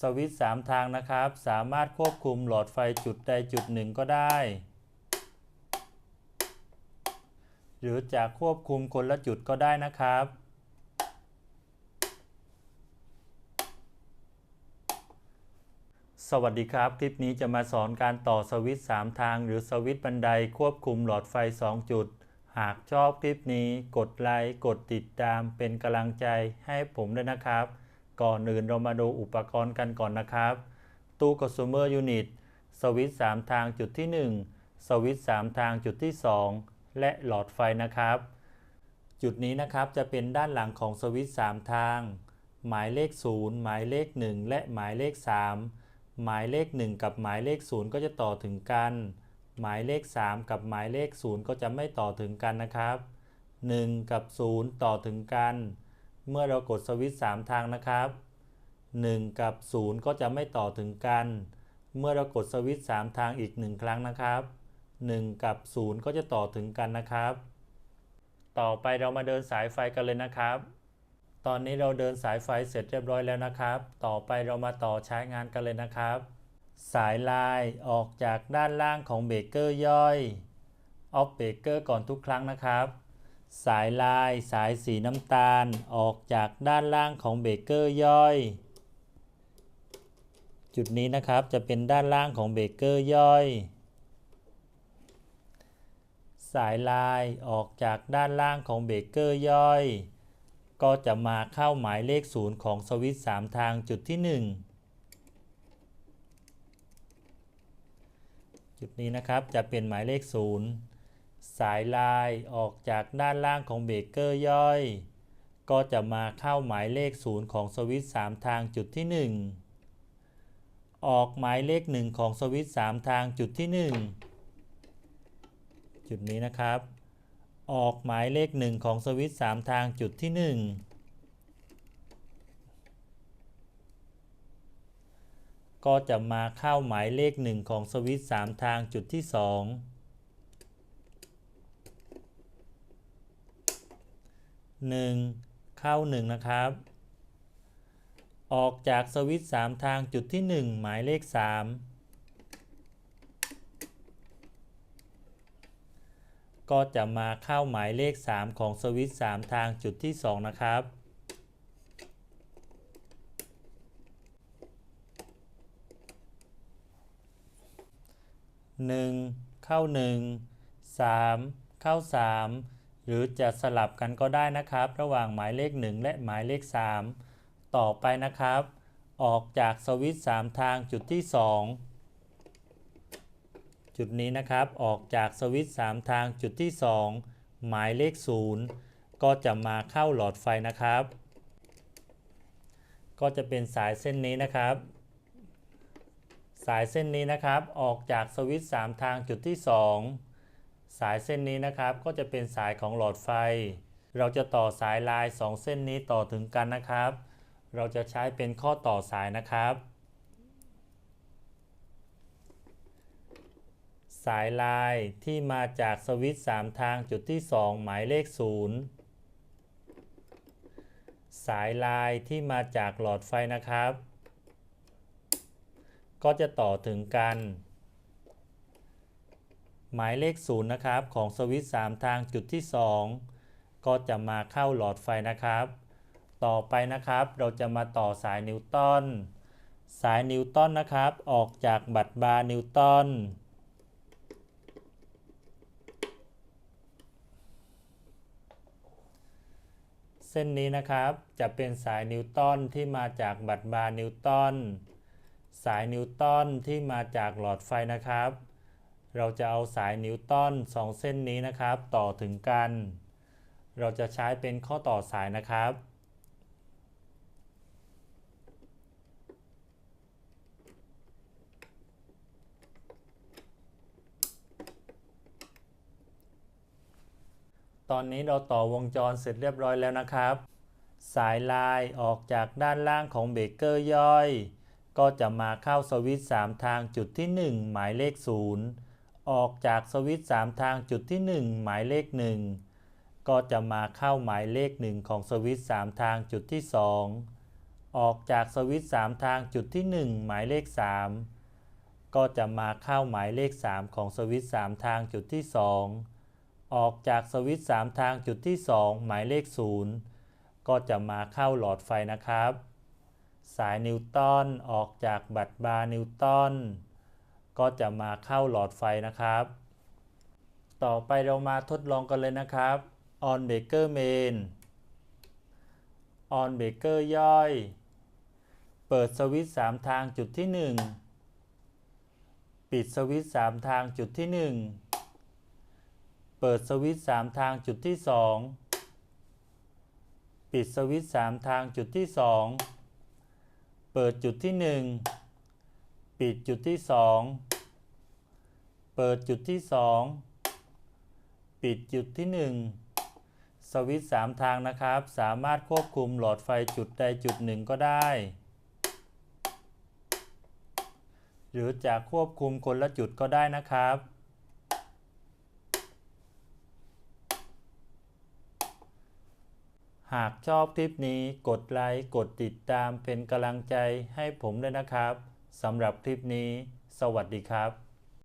สวิตช์3ทางนะครับ สามารถควบคุมหลอดไฟจุดใดจุดหนึ่งก็ได้ หรือจะควบคุมคนละจุดก็ได้นะครับสวัสดีครับ คลิปนี้จะมาสอนการต่อสวิตช์3ทาง หรือสวิตช์บันไดควบคุมหลอดไฟ 2 จุด หากชอบคลิปนี้ กดไลค์กดติดตามเป็นกำลังใจให้ผมด้วยนะครับ ก่อนอื่นเรามาดูอุปกรณ์กันก่อนนะครับ ตู้ consumer unit สวิตช์3ทางจุดที่ 1 สวิตช์3ทางจุดที่ 2 และหลอดไฟนะครับ จุดนี้นะครับจะเป็นด้านหลังของสวิตช์3ทาง หมายเลข 0 หมายเลข 1 และหมายเลข 3 หมายเลข 1 กับหมายเลข 0 ก็จะต่อถึงกัน หมายเลข 3 กับหมายเลข 0 ก็จะไม่ต่อถึงกันนะครับ 1 กับ 0 ต่อถึงกัน เมื่อเรากดสวิตช์3ทางนะครับ 1 กับ 0 ก็จะไม่ต่อถึงกัน เมื่อเรากดสวิตช์3ทางอีก 1 ครั้งนะครับ 1 กับ 0 ก็จะต่อถึงกันนะครับ ต่อไปเรามาเดินสายไฟกันเลยนะครับ ตอนนี้เราเดินสายไฟเสร็จเรียบร้อยแล้วนะครับ ต่อไปเรามาต่อใช้งานกันเลยนะครับ สายลายออกจากด้านล่างของเบรกเกอร์ย่อยออฟเบรกเกอร์ก่อนทุกครั้งนะครับ สายลายสายสีน้ำตาลออกจากด้านล่างของเบเกอร์ย่อย จุดนี้นะครับจะเป็นด้านล่างของเบเกอร์ย่อย สายลายออกจากด้านล่างของเบเกอร์ย่อย ก็จะมาเข้าหมายเลขศูนย์ของสวิตช์3ทางจุดที่ 1 จุดนี้นะครับจะเป็นหมายเลข0 สายลายออกจากด้านล่างของเบรกเกอร์ย่อย ก็จะมาเข้าหมายเลข 0 ของสวิตช์3ทางจุดที่ 1 ออกหมายเลข 1 ของสวิตช์3ทางจุดที่ 1 จุดนี้นะครับ ออกหมายเลข 1 ของสวิตช์3ทางจุดที่ 1ก็จะมาเข้าหมายเลข 1 ของสวิตช์3ทางจุดที่ 2 1 เข้า 1 นะครับ ออกจากสวิตช์3ทางจุดที่ 1 หมายเลข 3 ก็จะมาเข้าหมายเลข 3 ของสวิตช์3ทางจุดที่ 2 นะครับ1เข้า1 3เข้า3 หรือจะสลับกันก็ได้นะครับ ระหว่างหมายเลข 1 และหมายเลข 3 ต่อไปนะครับ ออกจากสวิตช์3ทางจุดที่ 2 จุดนี้นะครับออกจากสวิตช์3ทางจุดที่ 2 หมายเลข 0 ก็จะมาเข้าหลอดไฟนะครับ ก็จะเป็นสายเส้นนี้นะครับ สายเส้นนี้นะครับออกจากสวิตช์3ทางจุดที่ 2 สายเส้นนี้นะครับก็จะเป็นสายของหลอดไฟ เราจะต่อสายลาย 2 เส้นนี้ต่อถึงกันนะครับ เราจะใช้เป็นข้อต่อสายนะครับ สายลายที่มาจากสวิตช์3ทางจุดที่ 2 หมายเลข 0 สายลายที่มาจากหลอดไฟนะครับ ก็จะต่อถึงกัน หมายเลข0นะครับของสวิตช์3ทางจุดที่ 2 ก็จะมาเข้าหลอดไฟนะครับ ต่อไปนะครับเราจะมาต่อสายนิวตันสายนิวตันนะครับออกจากบัตรบาร์นิวตันเส้นนี้นะครับจะเป็นสายนิวตันที่มาจากบัตรบาร์นิวตันสายนิวตันที่มาจากหลอดไฟนะครับ เราจะเอาสายนิวตันสองเส้นนี้นะครับ ต่อถึงกัน เราจะใช้เป็นข้อต่อสายนะครับ ตอนนี้เราต่อวงจรเสร็จเรียบร้อยแล้วนะครับ สายลายออกจากด้านล่างของเบเกอร์ย่อย ก็จะมาเข้าสวิตช์3ทางจุดที่ 1 หมายเลข 0 ออกจากสวิตช์3ทางจุดที่ 1 หมายเลข 1 ก็จะมาเข้าหมายเลข 1 ของสวิตช์3ทางจุดที่ 2 ออกจากสวิตช์3ทางจุดที่ 1 หมายเลข 3 ก็จะมาเข้าหมายเลข 3 ของสวิตช์3ทางจุดที่ 2 ออกจากสวิตช์3ทางจุดที่ 2 หมายเลข 0 ก็จะมาเข้าหลอดไฟนะครับ สายนิวตันออกจากบัตรบาร์นิวตัน ก็จะมาเข้าหลอดไฟนะครับ ต่อไปเรามาทดลองกันเลยนะครับ on baker main on baker ย่อย เปิดสวิตช์3ทางจุดที่ 1 ปิดสวิตช์3ทางจุดที่ 1 เปิดสวิตช์3ทางจุดที่ 2 ปิดสวิตช์3ทางจุดที่ 2 เปิดจุดที่ 1 ปิดจุดที่ 2 เปิดจุดที่ 2 ปิดจุดที่ 1 สวิตช์3ทางนะครับ สามารถควบคุมหลอดไฟจุดใดจุดหนึ่งก็ได้ หรือจะควบคุมคนละจุดก็ได้นะครับหากชอบคลิปนี้กดไลค์กดติดตามเป็นกำลังใจให้ผมด้วยนะครับ สำหรับคลิปนี้ สวัสดีครับ